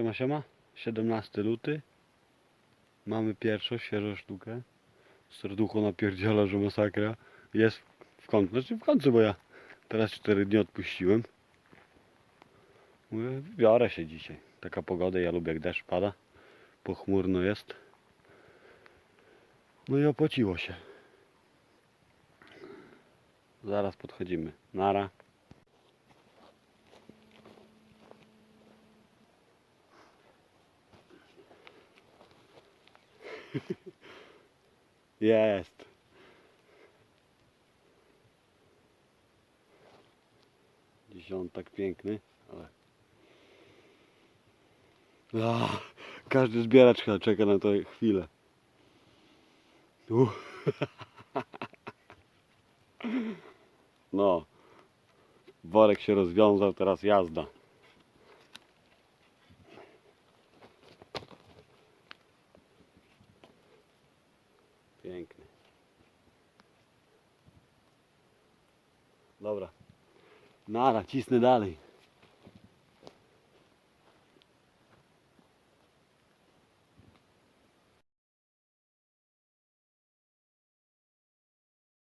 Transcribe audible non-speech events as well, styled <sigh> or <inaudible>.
Siema, siema. 17 luty. Mamy pierwszą, świeżą sztukę. Serducho napierdziela, że masakra. Jest w końcu, znaczy w końcu, bo ja teraz 4 dni odpuściłem. Mówię, biorę się dzisiaj. Taka pogoda, ja lubię jak deszcz pada. Pochmurno jest. No i opłaciło się. Zaraz podchodzimy. Nara. <laughs> Jest. Dziesiątek piękny, ale... Ah, każdy zbieracz chyba czeka na to chwilę. Uh. <laughs> No. Worek się rozwiązał, teraz jazda. Piękny. Dobra. Nara, cisnę dalej.